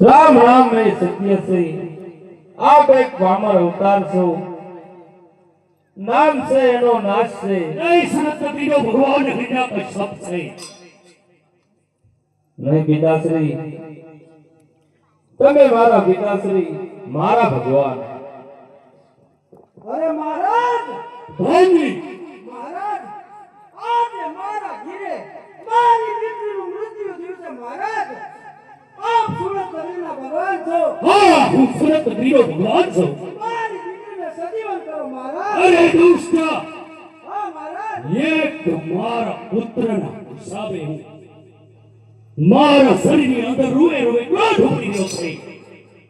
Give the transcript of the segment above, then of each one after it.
રામ રામ એ સત્ય છે. આપ એક વામર અવતાર છો નામ છે એનો નાશ છે. જય સરસ્વતીનો ભગવાન હરિના કશ્યપ છે. નહીં પિતાશ્રી. તમે મારા પિતાશ્રી મારા ભગવાન. અરે મહારાજ ભાઈ મહારાજ આજે મારા ઘીરે મારી દીકરીનું મૃત્યુ થયું છે મહારાજ આપ સુરત નદીના ભગવાન છો હા હું સરસ્વતીનો ભગવાન છું અરે દુષ્ટ એક મારા પુત્રના. હિસાબે હું મારા શરીરની અંદર રૂએ રૂએ ક્રોધ ઉપડી ગયો છે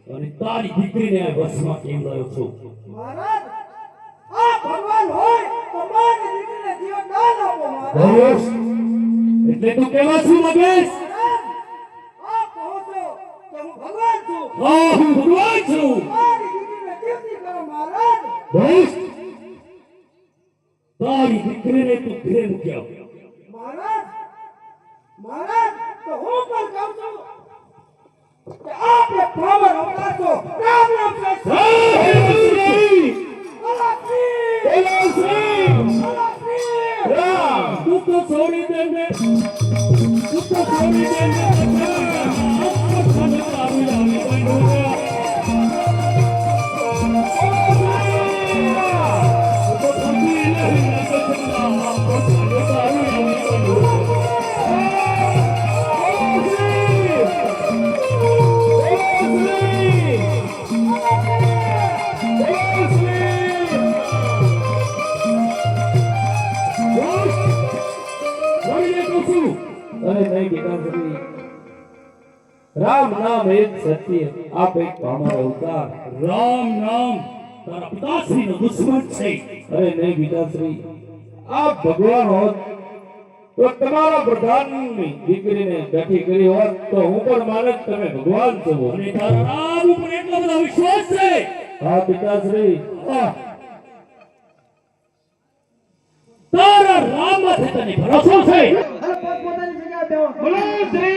અને તારી દીકરીને આ વસમાં કેમ રહ્યો છું મહારાજ આ ભગવાન હોય તો મારી દીકરીને જીવન દાન આપો મહારાજ એટલે તું કેવા છું મગેશ? હા ભગવાન છું દોસ્ત તારી દીકરીને તું ઘરે મૂક્યા મહારાજ તું તો છોડી દે તું તો છોડી દે રામ નામ એક સત્ય આપ એક વામર અવતાર રામ નામ તારા પિતાશ્રીનો દુશ્મન છે. અરે નહીં પિતાશ્રી આપ ભગવાન હોત તો તમારા પ્રધાનની દીકરીને ગઠી કરી હોત તો હું પણ માને તમે ભગવાન છો. અને તારા રામ ઉપર એટલો બધો વિશ્વાસ છે. હા પિતાશ્રી! તારા રામ માથે તને ભરોસો છે. પોતપોતાની જગ્યા દેવો બોલો Shri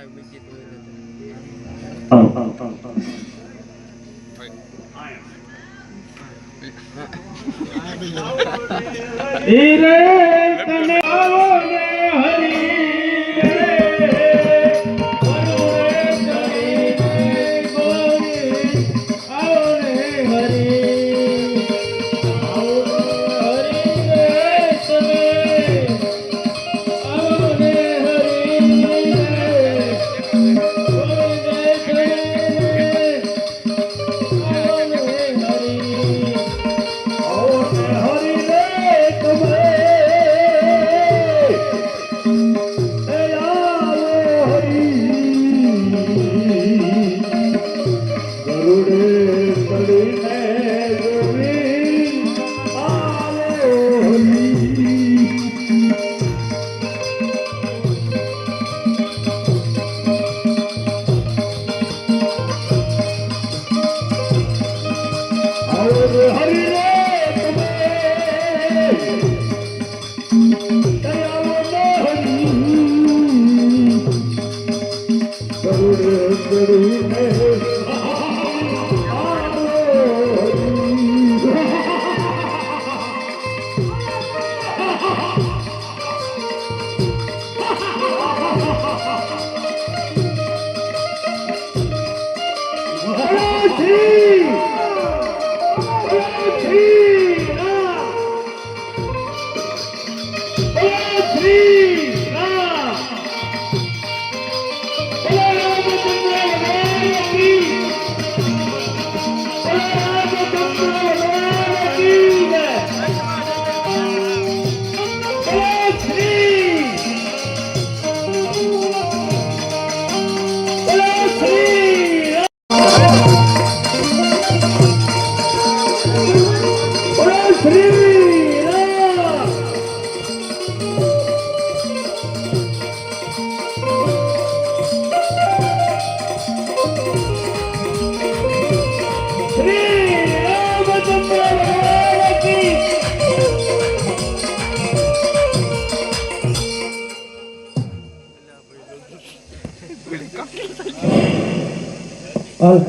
Oh. oh, oh, oh. I am. Shri હાલ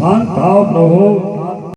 હાલ હાલ પ્રભુ